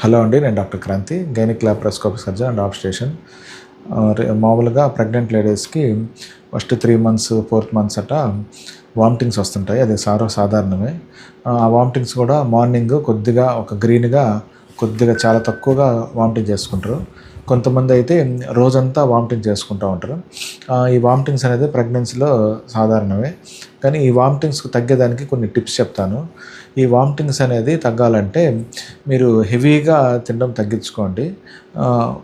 Hello అండి నేను doctor Kranthi gynaec laparoscopic surgeon and op station మామూలుగా ప్రెగ్నెంట్ లేడీస్కి first three months fourth months అట వామిటింగ్స్ వస్తుంటాయి అది సారో సాధారణమే. ఆ వామిటింగ్స్ కూడా మార్నింగ్ కొద్దిగా ఒక గ్రీన్గా కొద్దిగా చాలా తక్కువగా వామిటింగ్ చేసుకుంటారు. కొంతమంది అయితే రోజంతా వామిటింగ్ చేసుకుంటూ ఉంటారు. ఈ వామిటింగ్స్ అనేది ప్రెగ్నెన్సీలో సాధారణమే. కానీ ఈ వామిటింగ్స్ తగ్గేదానికి కొన్ని టిప్స్ చెప్తాను. ఈ వామిటింగ్స్ అనేది తగ్గాలంటే మీరు హెవీగా తినడం తగ్గించుకోండి.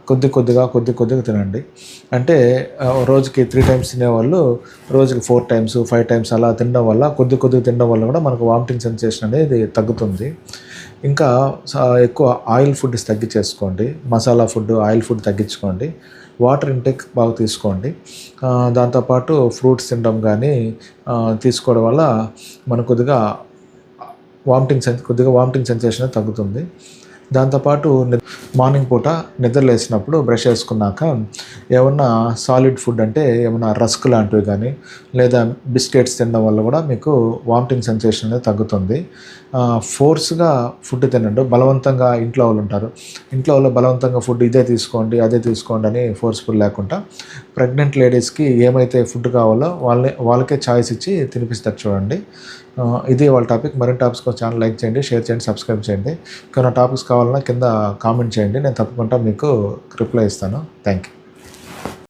కొద్ది కొద్దిగా కొద్ది కొద్దిగా తినండి. అంటే రోజుకి త్రీ టైమ్స్ తినేవాళ్ళు రోజుకి ఫోర్ టైమ్స్ ఫైవ్ టైమ్స్ అలా తినడం వల్ల కొద్ది కొద్దిగా తినడం వల్ల కూడా మనకు వామిటింగ్ సెన్సేషన్ అనేది తగ్గుతుంది. ఇంకా ఎక్కువ ఆయిల్ ఫుడ్ తగ్గించేసుకోండి. మసాలా ఫుడ్ ఆయిల్ ఫుడ్ తగ్గించుకోండి. వాటర్ ఇంటేక్ బాగా తీసుకోండి. దాంతోపాటు ఫ్రూట్స్ తినడం కానీ తీసుకోవడం వల్ల మనకు కొద్దిగా వామిటింగ్ సెన్ కొద్దిగా వామిటింగ్ సెన్సేషన్ తగ్గుతుంది. దాంతోపాటు మార్నింగ్ పూట నిద్రలేసినప్పుడు బ్రష్ చేసుకున్నాక ఏమన్నా సాలిడ్ ఫుడ్ అంటే ఏమన్నా రస్క్ లాంటివి కానీ లేదా బిస్కెట్స్ తినడం వల్ల కూడా మీకు వామిటింగ్ సెన్సేషన్ అనేది తగ్గుతుంది. ఫోర్స్గా ఫుడ్ తినండి. బలవంతంగా ఇంట్లో వాళ్ళు ఉంటారు. ఇంట్లో వాళ్ళు బలవంతంగా ఫుడ్ ఇదే తీసుకోండి అదే తీసుకోండి అని ఫోర్స్ఫుల్ లేకుండా ప్రెగ్నెంట్ లేడీస్కి ఏమైతే ఫుడ్ కావాలో వాళ్ళే వాళ్ళకే ఛాయిస్ ఇచ్చి తినిపిస్తారు చూడండి. ఇదే ఇది వాళ్ళ టాపిక్. మరిన్ని టాపిక్స్ ఛానల్ లైక్ చేయండి షేర్ చేయండి సబ్స్క్రైబ్ చేయండి. కొన్ని టాపిక్స్ కావాలన్నా కింద కామెంట్ చేయండి. నేను తప్పకుండా మీకు రిప్లై ఇస్తాను. Thank you